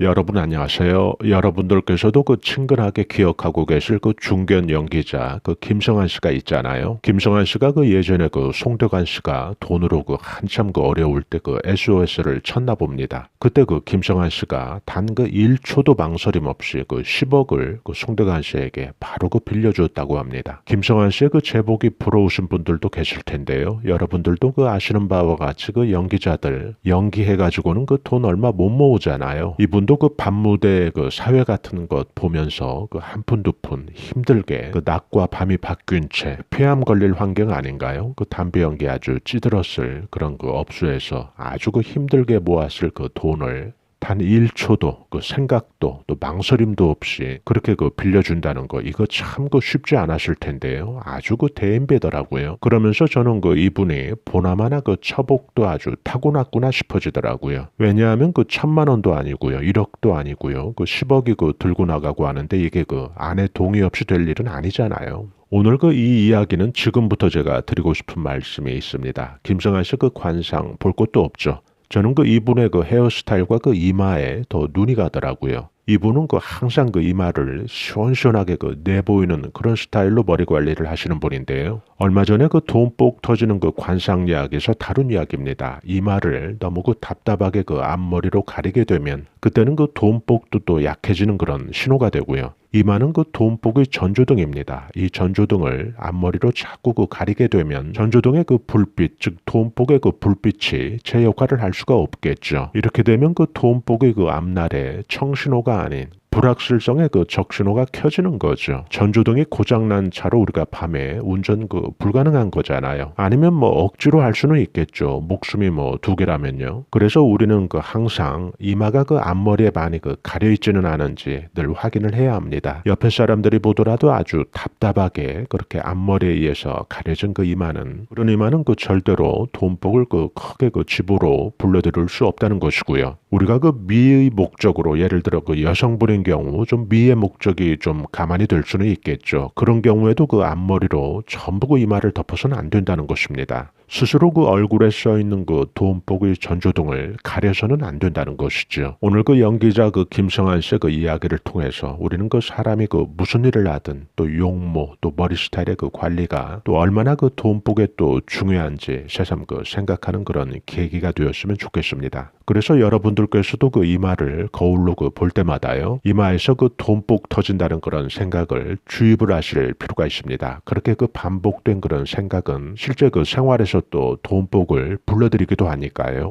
여러분 안녕하세요. 여러분들께서도 그 친근하게 기억하고 계실 그 중견 연기자 그 김성환 씨가 있잖아요. 김성환 씨가 그 예전에 그 송대관 씨가 돈으로 그 한참 그 어려울 때 그 SOS를 쳤나 봅니다. 그때 그 김성환 씨가 단 그 1초도 망설임 없이 그 10억을 그 송대관 씨에게 바로 그 빌려줬다고 합니다. 김성환 씨의 그 제복이 부러우신 분들도 계실 텐데요. 여러분들도 그 아시는 바와 같이 그 연기자들 연기해가지고는 그 돈 얼마 못 모으잖아요. 이분 도 그 밤무대 그 사회 같은 것 보면서 그 한 푼 두 푼 힘들게 그 낮과 밤이 바뀐 채 폐암 걸릴 환경 아닌가요? 그 담배 연기 아주 찌들었을 그런 그 업소에서 아주 그 힘들게 모았을 그 돈을 단 1초도 그 생각도 또 망설임도 없이 그렇게 그 빌려준다는 거 이거 참 그 쉽지 않았을 텐데요. 아주 그 대인배더라고요. 그러면서 저는 그 이분이 보나마나 그 처복도 아주 타고났구나 싶어지더라고요. 왜냐하면 그 천만 원도 아니고요. 1억도 아니고요. 그 10억이 그 들고 나가고 하는데 이게 그 아내 동의 없이 될 일은 아니잖아요. 오늘 그 이 이야기는 지금부터 제가 드리고 싶은 말씀이 있습니다. 김성환 씨그 관상 볼 것도 없죠. 저는 그 이분의 그 헤어스타일과 그 이마에 더 눈이 가더라고요. 이분은 그 항상 그 이마를 시원시원하게 그 내보이는 그런 스타일로 머리 관리를 하시는 분인데요. 얼마 전에 그 돈뽁 터지는 그 관상 이야기에서 다룬 이야기입니다. 이마를 너무 그 답답하게 그 앞머리로 가리게 되면 그때는 그 돈뽁도 또 약해지는 그런 신호가 되고요. 이마는 그 돈복의 전조등입니다. 이 전조등을 앞머리로 자꾸 그 가리게 되면 전조등의 그 불빛, 즉 돈복의 그 불빛이 제 역할을 할 수가 없겠죠. 이렇게 되면 그 돈복의 그 앞날에 청신호가 아닌 불확실성의 그 적신호가 켜지는 거죠. 전조등이 고장난 차로 우리가 밤에 운전 그 불가능한 거잖아요. 아니면 뭐 억지로 할 수는 있겠죠. 목숨이 뭐 두 개라면요. 그래서 우리는 그 항상 이마가 그 앞머리에 많이 그 가려 있지는 않은지 늘 확인을 해야 합니다. 옆에 사람들이 보더라도 아주 답답하게 그렇게 앞머리에 의해서 가려진 그 이마는 그런 이마는 그 절대로 돈복을 그 크게 그 집으로 불러들일 수 없다는 것이고요. 우리가 그 미의 목적으로 예를 들어 그 여성분인 경우 좀 미의 목적이 좀 가만히 될 수는 있겠죠. 그런 경우에도 그 앞머리로 전부 그 이마를 덮어서는 안 된다는 것입니다. 스스로 그 얼굴에 써 있는 그 돈복의 전조등을 가려서는 안 된다는 것이죠. 오늘 그 연기자 그 김성환 씨의 그 이야기를 통해서 우리는 그 사람이 그 무슨 일을 하든 또 용모 또 머리 스타일의 그 관리가 또 얼마나 그 돈복에 또 중요한지 새삼 그 생각하는 그런 계기가 되었으면 좋겠습니다. 그래서 여러분들께서도 그 이마를 거울로 그 볼 때마다요 이마에서 그 돈복 터진다는 그런 생각을 주입을 하실 필요가 있습니다. 그렇게 그 반복된 그런 생각은 실제 그 생활에서 또 돈복을 불러들이기도 하니까요.